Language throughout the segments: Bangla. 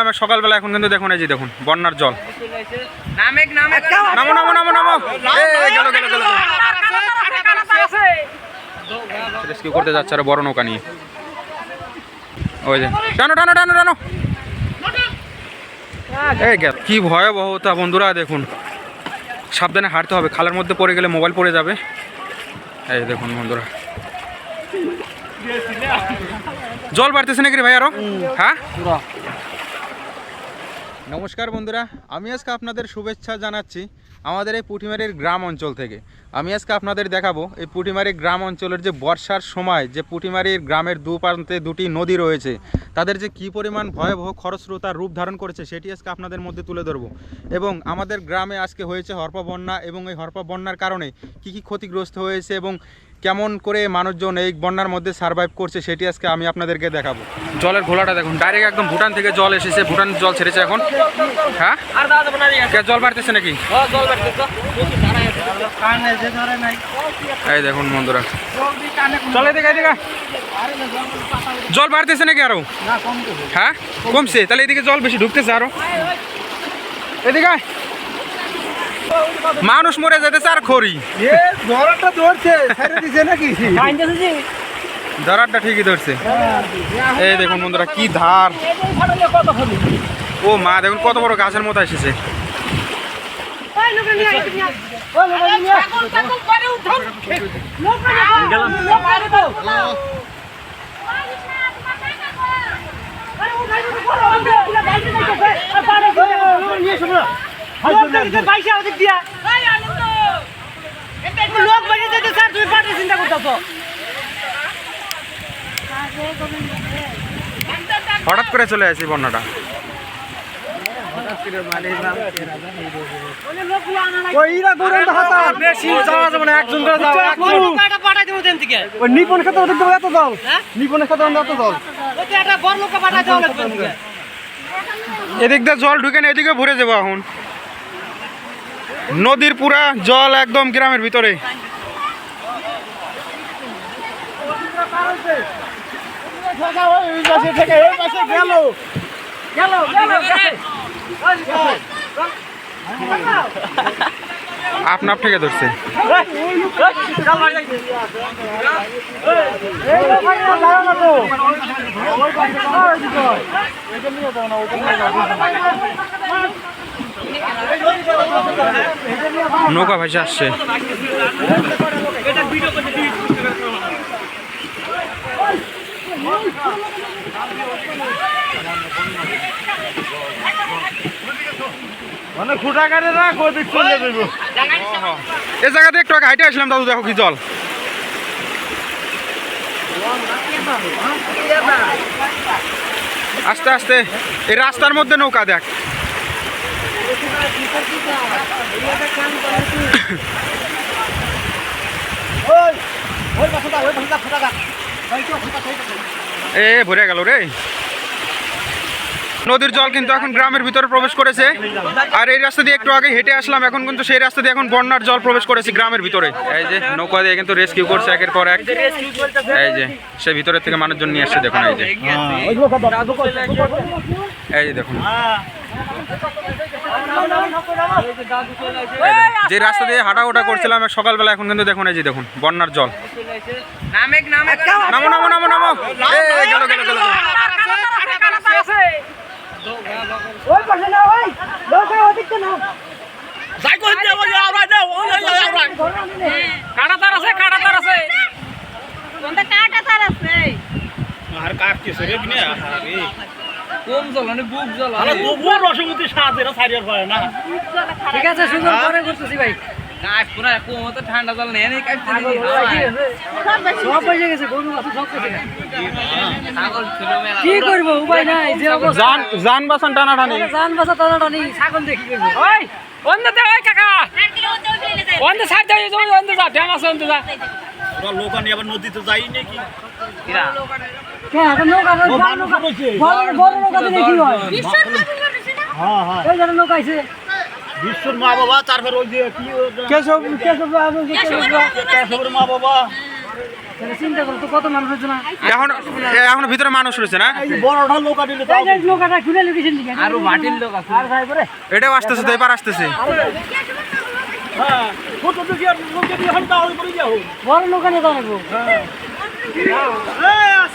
আমি সকালবেলা এখন কিন্তু দেখুন এই যে দেখুন বন্যার জল। নামো নামো নামো নামো গেল গেল গেল রেস্কিউ করতে যাচ্ছে আর বড় নৌকা নিয়ে। ওই যে টানো টানো টানো টানো। কি ভয়াবহতা বন্ধুরা দেখুন। সাবধানে হাঁটতে হবে খালের মধ্যে পড়ে গেলে মোবাইল পড়ে যাবে। এই দেখুন বন্ধুরা। জল বাড়তেছে নাকি রে ভাই আরও? হ্যাঁ? নমস্কার বন্ধুরা, আমি আজকে আপনাদের শুভেচ্ছা জানাচ্ছি আমাদের এই পুঁটিমারির গ্রাম অঞ্চল থেকে। আমি আজকে আপনাদের দেখাবো এই পুঁটিমারি গ্রাম অঞ্চলের যে বর্ষার সময় যে পুঁটিমারির গ্রামের দু প্রান্তে দুটি নদী রয়েছে, তাদের যে কী পরিমাণ ভয়াবহ খরস্রোতার রূপ ধারণ করেছে সেটি আজকে আপনাদের মধ্যে তুলে ধরবো। এবং আমাদের গ্রামে আজকে হয়েছে হরপা বন্যা এবং এই হরপা বন্যার কারণে কী কী ক্ষতিগ্রস্ত হয়েছে এবং কেমন করে মানুষজন এই বন্যার মধ্যে সার্ভাইভ করছে সেটি আজকে আমি আপনাদেরকে দেখাবো। জলের ঘোলাটা দেখুন ডাইরেক্ট একদম ভুটান থেকে জল এসেছে ভুটান জল ছেড়েছে এখন। হ্যাঁ? কে জল বাড়তেছে নাকি? ও জল বাড়তে তো কানে যে ধরে নাই এই দেখুন বন্ধুরা। চলে এদিকে এদিকে। জল বাড়তেছে নাকি আরও? হ্যাঁ? কমছে তাহলে এদিকে জল বেশি ঢুকতেছে আরও। এদিকে। মানুষ মরে যেতেছে আর খড়ি। এ ধরাটা ধরছে দিছে নাকি? ঠিকই ধরছে। এই দেখুন বন্ধুরা কি ধার। ও মা দেখুন কত বড় গাছের মতো এসেছে। গেলাম লোক বাড়ি যেতে স্যার তুমি পাটে চিন্তা করতেছো। হঠাৎ করে চলে আসি বন্যাটা। নিপন খেতে এত দল। হ্যাঁ? নিপনের খেতে এত দল। এদিক দিয়ে জল ঢুকে না এদিকে ভরে যাব এখন। নদীর পুরা জল একদম গ্রামের ভিতরে। আপনার থেকে ধরছে। নৌকা ভাসে আসছে। মানে খুঁটা কাটে না কই চলে যাব এ জায়গাতে একটু আগে হাইটে আসলাম দাদু দেখো কি জল। আস্তে আস্তে এই রাস্তার মধ্যে নৌকা দেখ। এ, ভরে গেল রে। নদীর জল কিন্তু এখন গ্রামের ভিতরে প্রবেশ করেছে। আর এই রাস্তা দিয়ে একটু আগে হেঁটে আসলাম, এখন কিন্তু সেই রাস্তা দিয়ে এখন বন্যার জল প্রবেশ করেছে গ্রামের ভিতরে। এই যে নৌকা দিয়ে কিন্তু রেস্কিউ করছে একের পর এক। এই যে সে ভিতরের থেকে মানুষজন নিয়ে আসছে, দেখুন এই যে। এই যে দেখুন। যে রাস্তা দিয়ে হাঁটা ওটা করছিলাম সকালবেলা এখন কিন্তু দেখুন এই যে দেখুন বন্যার জল। নামো নামো নামো নামো। গেল গেল গেল কাটা তার আছে কাটা তার আছে। কাটা তার আছে আর কাট কি সরে বিনে আরে কম জল মানে বুক জল আরে গোবর রসমতি সাজের সারিয়ার পারে না। ঠিক আছে সুন্দর করে করতেছি ভাই। কাজ পুরা কম তো ঠান্ডা জল নেই নেই কাটতে সব পয়সা গেছে গরু আছে সব পয়সা কি করব উপায় নাই যে অবস্থা। যান যান বাসান টানা টানি জান বাসা টানা টানি ছাগল দেখি করব? ওই অন্য দে ওই কাকা। অন্য সাইড যাই অন্য যা ঢ্যাং আছে অন্য যা। ওরা লোক আনি আবার নদীতে যাই নাকি? কিরা? মানুষ রয়েছে হ্যাঁ। হ্যাঁ এই জানা নৌকা আইছে বিশ্বর মা বাবা তারপর ওই যে কি কেশব কেশবের মা বাবা। এখন এখন ভিতরে মানুষ রয়েছে না? লোক এটাও আসতেছে তো এবার আসতেছে। হ্যাঁ হয়ে বড় নৌকা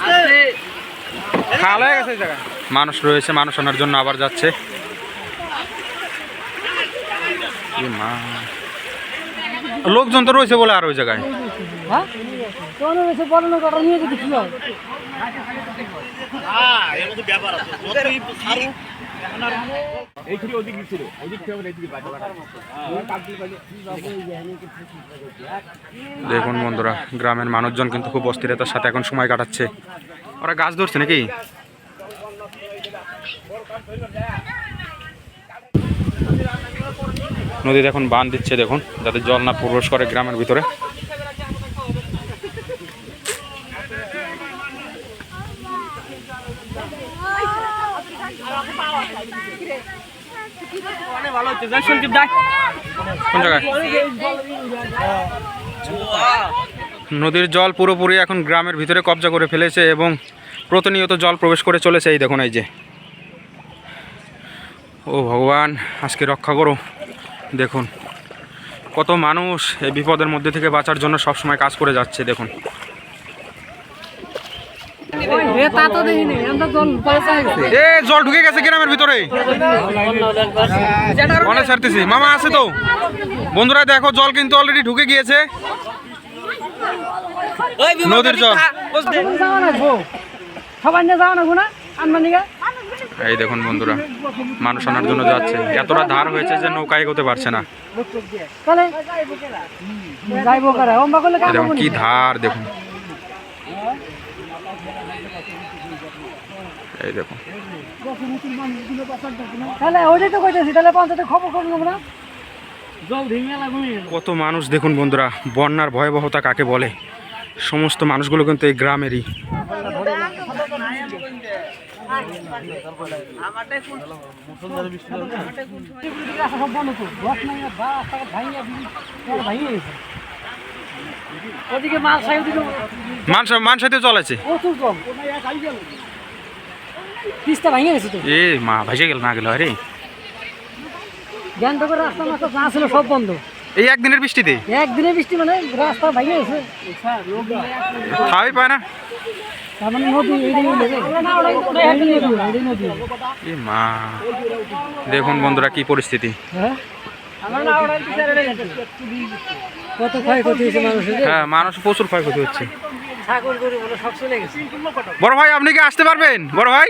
হয়ে মানুষ রয়েছে, মানুষ আনার জন্য আবার যাচ্ছে। লোকজন তো রয়েছে বলে আর ওই জায়গায়। হ্যাঁ হয়। হ্যাঁ। দেখুন বন্ধুরা গ্রামের মানুষজন কিন্তু খুব অস্থিরতার সাথে এখন সময় কাটাচ্ছে। ওরা গাছ ধরছে নাকি? নদীতে এখন বান দিচ্ছে দেখুন যাতে জল না প্রবেশ করে গ্রামের ভিতরে। নদীর জল পুরোপুরি এখন গ্রামের ভিতরে কবজা করে ফেলেছে এবং প্রতিনিয়ত জল প্রবেশ করে চলেছে এই দেখুন এই যে। ও ভগবান, আজকে রক্ষা করো। দেখুন, কত মানুষ এই বিপদের মধ্যে থেকে বাঁচার জন্য সবসময় কাজ করে যাচ্ছে, দেখুন। এ জল পয়সা গেছে এ জল ঢুকে গেছে গ্রামের ভিতরে। অনেক ছাড়তেছি। মামা আছে তো? বন্ধুরা দেখো জল কিন্তু অলরেডি ঢুকে গিয়েছে। নদীর জল। এই দেখুন বন্ধুরা মানুষ আনার জন্য যাচ্ছে। এতটা ধার হয়েছে যে নৌকা এগোতে পারছে না। দেখুন কি ধার দেখুন। এই দেখুন তাহলে ওইটাই তো কইতেছি তাহলে পঞ্চায়েতে খবর করে নেব না জল ভেঙে লাগবে কত মানুষ দেখুন বন্ধুরা বন্যার ভয়াবহতা কাকে বলে? সমস্ত মানুষগুলো কিন্তু এই গ্রামেরই। সব বন্ধ তো দশ নাই বা টাকা ভাঙিয়ে ভাঙিয়ে গেছে ওদিকে মাল সাই ওদিকে মানুষ মানুষ সাথে চলেছে পিসটা ভাঙিয়ে গেছে তো। এ মা ভাসে গেল না গেল আরে। জ্ঞান তো করে রাস্তা মাস্তা যা ছিল সব বন্ধ। এই একদিনের বৃষ্টিতে? একদিনে বৃষ্টি মানে রাস্তা ভাঙিয়ে গেছে। খাওয়াই পায় না। তার মানে মা দেখুন বন্ধুরা কি পরিস্থিতি। হ্যাঁ? হ্যাঁ মানুষ প্রচুর ক্ষয়ক্ষতি হচ্ছে। বড় ভাই, আপনি কি আসতে পারবেন? বড় ভাই?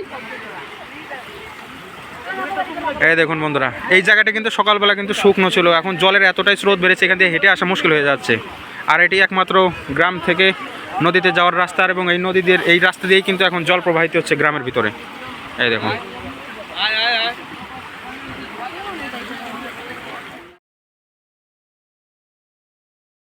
এই দেখুন বন্ধুরা, এই জায়গাটা কিন্তু সকালবেলা কিন্তু শুকনো ছিল। এখন জলের এতটাই স্রোত বেড়েছে, এখান দিয়ে হেঁটে আসা মুশকিল হয়ে যাচ্ছে। আর এটি একমাত্র গ্রাম থেকে নদীতে যাওয়ার রাস্তা এবং এই নদী দিয়ে এই রাস্তা দিয়েই কিন্তু এখন জল প্রবাহিত হচ্ছে গ্রামের ভিতরে। এই দেখুন।